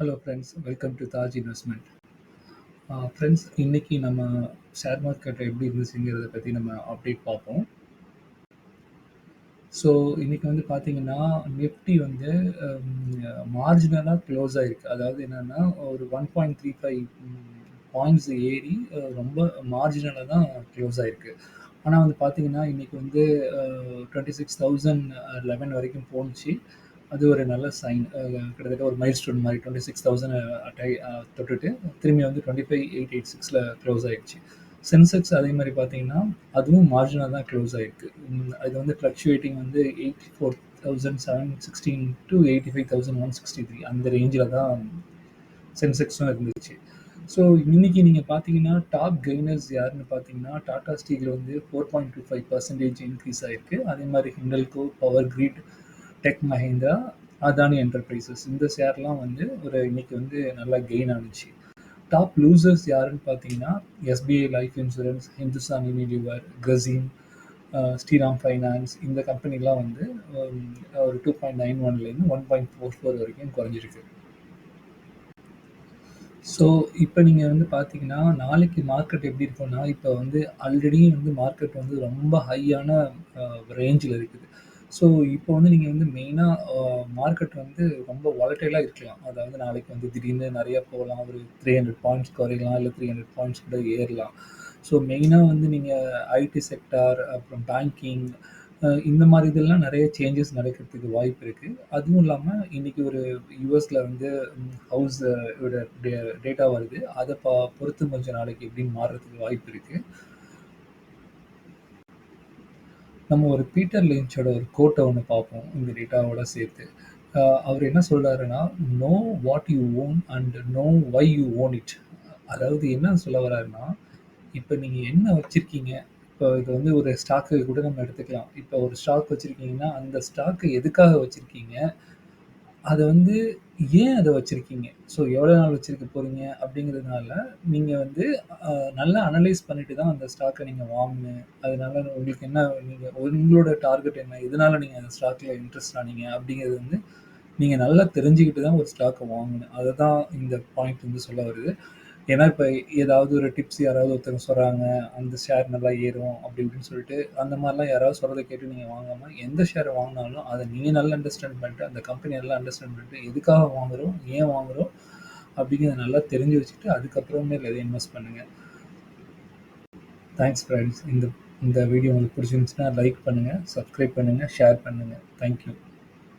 Hello friends welcome to Taj investment friends இன்னைக்கு நம்ம share market எப்படி இருந்துச்சுங்கிறத பற்றி நம்ம அப்டேட் பார்ப்போம். ஸோ இன்னைக்கு வந்து பார்த்தீங்கன்னா நிஃப்டி வந்து மார்ஜினலாக க்ளோஸ் ஆகிருக்கு அதாவது என்னென்னா ஒரு one point three five points ஏறி ரொம்ப மார்ஜினலாக தான் க்ளோஸ் ஆகிருக்கு ஆனால் வந்து பார்த்தீங்கன்னா இன்னைக்கு வந்து டுவெண்ட்டி சிக்ஸ் தௌசண்ட் லெவன் வரைக்கும் போணுச்சு. அது ஒரு நல்ல சைன் கிட்டத்தட்ட ஒரு மைல் ஸ்டோன் மாதிரி டுவெண்ட்டி சிக்ஸ் தௌசண்ட் அட்டை தொட்டுட்டு திரும்பி வந்து டுவெண்ட்டி ஃபைவ் எயிட் எயிட் சிக்ஸில் க்ளோஸ் ஆயிடுச்சு. சென்செக்ஸ் அதே மாதிரி பார்த்தீங்கன்னா அதுவும் மார்ஜினாக தான் க்ளோஸ் ஆயிருக்கு. அது வந்து ஃப்ளக்சுவேட்டிங் வந்து eighty four thousand seven sixteen to eighty five thousand one sixty three அந்த ரேஞ்சில் தான் சென்செக்ஸும் இருந்துச்சு. ஸோ இன்னைக்கு நீங்கள் பார்த்தீங்கன்னா டாப் கெய்னர்ஸ் யாருன்னு பார்த்தீங்கன்னா டாடா ஸ்டீல் வந்து four point two five percentage increase ஆயிருக்கு. அதே மாதிரி Hindalco power grid tech Mahindra Adani enterprises இந்த ஷேர்லாம் வந்து ஒரு இன்னைக்கு வந்து நல்லா கெயின் ஆனிச்சு. டாப் லூசர்ஸ் யாருன்னு பார்த்தீங்கன்னா SBI life insurance Hindustan Unilever Qassim Shriram finance இந்த கம்பெனிலாம் வந்து um, ஒரு டூ பாயிண்ட் நைன் ஒன்லேருந்து ஒன் பாயிண்ட் ஃபோர் ஃபோர் வரைக்கும் குறைஞ்சிருக்கு. ஸோ இப்போ நீங்கள் வந்து பார்த்தீங்கன்னா நாளைக்கு மார்க்கெட் எப்படி இருக்கும்னா இப்போ வந்து ஆல்ரெடி வந்து மார்க்கெட் வந்து ரொம்ப ஹையான ரேஞ்சில் uh, இருக்குது. ஸோ இப்போ வந்து நீங்கள் வந்து மெயினாக மார்க்கெட் வந்து ரொம்ப வாலட்டைலாக இருக்கலாம். அதாவது நாளைக்கு வந்து திடீர்னு நிறைய போகலாம். ஒரு த்ரீ ஹண்ட்ரட் பாயிண்ட்ஸ் குறையலாம். இல்லை த்ரீ ஹண்ட்ரட் பாயிண்ட்ஸ் கூட ஏறலாம். ஸோ மெயினாக வந்து நீங்கள் ஐடி செக்டார் அப்புறம் பேங்கிங் இந்த மாதிரி இதெல்லாம் நிறைய சேஞ்சஸ் நடக்கிறதுக்கு வாய்ப்பு இருக்குது அதுவும் இல்லாமல் இன்னைக்கு ஒரு யூஎஸில் வந்து ஹவுஸ் டேட்டா வருது. அதை பா பொறுத்து கொஞ்சம் நாளைக்கு எப்படின்னு மாறுறதுக்கு வாய்ப்பு இருக்குது நம்ம ஒரு பீட்டர் லின்ச்சோட ஒரு கோட்டை ஒன்று பார்ப்போம் இந்த டேட்டாவோட சேர்த்து. அவர் என்ன சொல்றாருன்னா know what you own and know why you own it அதாவது என்ன சொல்ல வர்றாருன்னா இப்போ நீங்கள் என்ன வச்சுருக்கீங்க இப்போ இது வந்து ஒரு ஸ்டாக்கு கூட நம்ம எடுத்துக்கலாம். இப்போ ஒரு ஸ்டாக் வச்சுருக்கீங்கன்னா அந்த ஸ்டாக்கு எதுக்காக வச்சுருக்கீங்க அதை வந்து ஏன் அதை வச்சுருக்கீங்க? ஸோ எவ்வளோ நாள் வச்சுருக்க போகிறீங்க அப்படிங்கிறதுனால நீங்கள் வந்து நல்லா அனலைஸ் பண்ணிட்டு தான் அந்த ஸ்டாக்கை நீங்கள் வாங்கணும். அதனால உங்களுக்கு என்ன நீங்கள் உங்களோட டார்கெட் என்ன? எதனால நீங்கள் அந்த ஸ்டாக்கில் இன்ட்ரெஸ்ட் ஆனீங்க? அப்படிங்கிறது வந்து நீங்கள் நல்லா தெரிஞ்சுக்கிட்டு தான் ஒரு ஸ்டாக்கை வாங்கணும். அதை தான் இந்த பாயிண்ட் வந்து சொல்ல வருது. ஏன்னா இப்போ ஏதாவது ஒரு டிப்ஸ் யாராவது ஒருத்தவங்க சொல்கிறாங்க அந்த ஷேர் நல்லா ஏறும் அப்படி இப்படின்னு சொல்லிட்டு அந்த மாதிரிலாம் யாராவது சொல்கிறத கேட்டு நீங்கள் வாங்காமல் எந்த ஷேரை வாங்கினாலும் அதை நீங்கள் நல்லா அண்டர்ஸ்டாண்ட் பண்ணிட்டு அந்த கம்பெனி நல்லா அண்டர்ஸ்டாண்ட் பண்ணிட்டு எதுக்காக வாங்குறோம் ஏன் வாங்குறோம் அப்படிங்கிறத நல்லா தெரிஞ்சு வச்சுட்டு அதுக்கப்புறமே இதை இன்வெஸ்ட் பண்ணுங்கள் தேங்க்ஸ் ஃப்ரெண்ட்ஸ் இந்த இந்த வீடியோ உங்களுக்கு பிடிச்சிருந்துச்சுன்னா லைக் பண்ணுங்கள் சப்ஸ்கிரைப் பண்ணுங்கள் ஷேர் பண்ணுங்கள் தேங்க்யூ